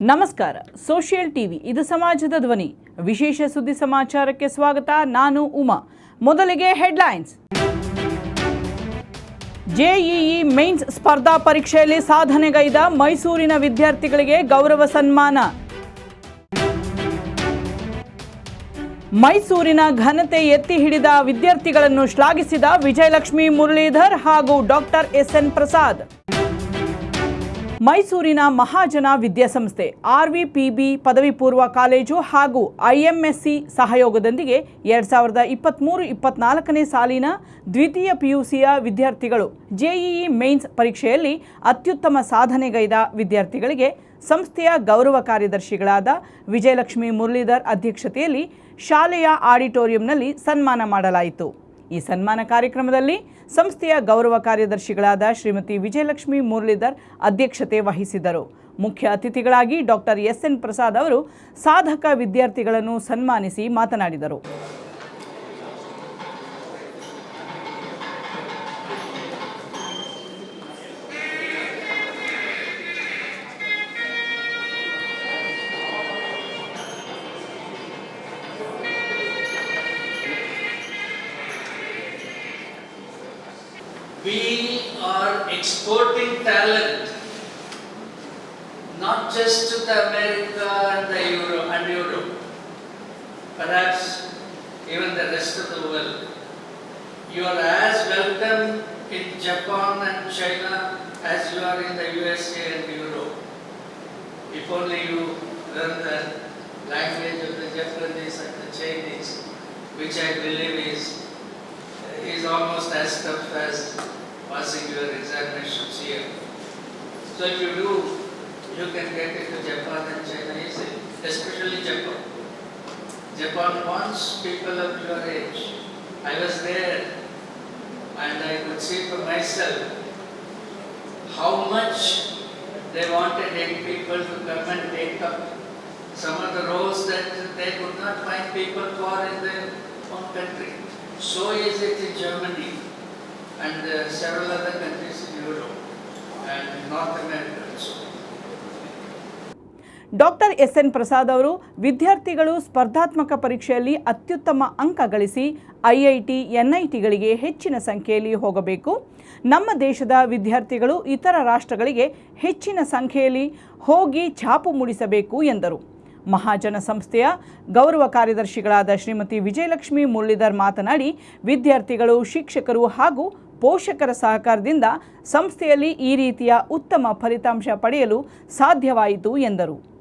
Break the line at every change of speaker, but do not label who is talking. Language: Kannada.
ನಮಸ್ಕಾರ. ಸೋಷಿಯಲ್ ಟಿವಿ, ಇದು ಸಮಾಜದ ಧ್ವನಿ. ವಿಶೇಷ ಸುದ್ದಿ ಸಮಾಚಾರಕ್ಕೆ ಸ್ವಾಗತ. ನಾನು ಉಮಾ. ಮೊದಲಿಗೆ ಹೆಡ್ಲೈನ್ಸ್. ಜೆಇಇ ಮೈನ್ಸ್ ಸ್ಪರ್ಧಾ ಪರೀಕ್ಷೆಯಲ್ಲಿ ಸಾಧನೆಗೈದ ಮೈಸೂರಿನ ವಿದ್ಯಾರ್ಥಿಗಳಿಗೆ ಗೌರವ ಸನ್ಮಾನ. ಮೈಸೂರಿನ ಘನತೆ ಎತ್ತಿ ಹಿಡಿದ ವಿದ್ಯಾರ್ಥಿಗಳನ್ನು ಶ್ಲಾಘಿಸಿದ ವಿಜಯಲಕ್ಷ್ಮಿ ಮುರಳೀಧರ್ ಹಾಗೂ ಡಾಕ್ಟರ್ ಎಸ್ ಎನ್ ಪ್ರಸಾದ್. ಮೈಸೂರಿನ ಮಹಾಜನ ವಿದ್ಯಾಸಂಸ್ಥೆ ಆರ್ವಿಪಿಬಿ ಪದವಿ ಪೂರ್ವ ಕಾಲೇಜು ಹಾಗೂ ಐಎಂಎಸ್ಸಿ ಸಹಯೋಗದೊಂದಿಗೆ ಎರಡು ಸಾವಿರದ ಇಪ್ಪತ್ತ್ಮೂರು ಇಪ್ಪತ್ನಾಲ್ಕನೇ ಸಾಲಿನ ದ್ವಿತೀಯ ಪಿಯುಸಿಯ ವಿದ್ಯಾರ್ಥಿಗಳು ಜೆಇಇ ಮೇನ್ಸ್ ಪರೀಕ್ಷೆಯಲ್ಲಿ ಅತ್ಯುತ್ತಮ ಸಾಧನೆಗೈದ ವಿದ್ಯಾರ್ಥಿಗಳಿಗೆ ಸಂಸ್ಥೆಯ ಗೌರವ ಕಾರ್ಯದರ್ಶಿಗಳಾದ ವಿಜಯಲಕ್ಷ್ಮಿ ಮುರಳೀಧರ್ ಅಧ್ಯಕ್ಷತೆಯಲ್ಲಿ ಶಾಲೆಯ ಆಡಿಟೋರಿಯಂನಲ್ಲಿ ಸನ್ಮಾನ ಮಾಡಲಾಯಿತು. ಈ ಸನ್ಮಾನ ಕಾರ್ಯಕ್ರಮದಲ್ಲಿ ಸಂಸ್ಥೆಯ ಗೌರವ ಕಾರ್ಯದರ್ಶಿಗಳಾದ ಶ್ರೀಮತಿ ವಿಜಯಲಕ್ಷ್ಮಿ ಮುರಳೀಧರ್ ಅಧ್ಯಕ್ಷತೆ ವಹಿಸಿದರು. ಮುಖ್ಯ ಅತಿಥಿಗಳಾಗಿ ಡಾಕ್ಟರ್ ಎಸ್ ಎನ್ ಪ್ರಸಾದ್ ಅವರು ಸಾಧಕ ವಿದ್ಯಾರ್ಥಿಗಳನ್ನು ಸನ್ಮಾನಿಸಿ ಮಾತನಾಡಿದರು.
We are exporting talent, not just to the America and the Euro and Europe, perhaps even the rest of the world. You are as welcome in Japan and China as you are in the USA and Europe. If only you learn the language of the Japanese and the Chinese, which I believe is is almost as tough as passing your examinations here. So if you do, you can get into Japan and China easily, especially Japan. Japan wants people of your age. I was there and I could see for myself how much they wanted young people to come and take up some of the roles that they could not find people for in their own country. So is it in Germany and uh, several other countries in Europe and North America also.
Doctor S N Prasad ಅವರು ವಿದ್ಯಾರ್ಥಿಗಳು ಸ್ಪರ್ಧಾತ್ಮಕ ಪರೀಕ್ಷೆಯಲ್ಲಿ ಅತ್ಯುತ್ತಮ ಅಂಕ ಗಳಿಸಿ ಐಐಟಿ ಎನ್ಐಟಿಗಳಿಗೆ ಹೆಚ್ಚಿನ ಸಂಖ್ಯೆಯಲ್ಲಿ ಹೋಗಬೇಕು ನಮ್ಮ ದೇಶದ ವಿದ್ಯಾರ್ಥಿಗಳು ಇತರ ರಾಷ್ಟ್ರಗಳಿಗೆ ಹೆಚ್ಚಿನ ಸಂಖ್ಯೆಯಲ್ಲಿ ಹೋಗಿ ಛಾಪು ಮೂಡಿಸಬೇಕು ಎಂದರು ಮಹಾಜನ ಸಂಸ್ಥೆಯ ಗೌರವ ಕಾರ್ಯದರ್ಶಿಗಳಾದ ಶ್ರೀಮತಿ ವಿಜಯಲಕ್ಷ್ಮಿ ಮುರಳೀಧರ್ ಮಾತನಾಡಿ, ವಿದ್ಯಾರ್ಥಿಗಳು, ಶಿಕ್ಷಕರು ಹಾಗೂ ಪೋಷಕರ ಸಹಕಾರದಿಂದ ಸಂಸ್ಥೆಯಲ್ಲಿ ಈ ರೀತಿಯ ಉತ್ತಮ ಫಲಿತಾಂಶ ಪಡೆಯಲು ಸಾಧ್ಯವಾಯಿತು ಎಂದರು.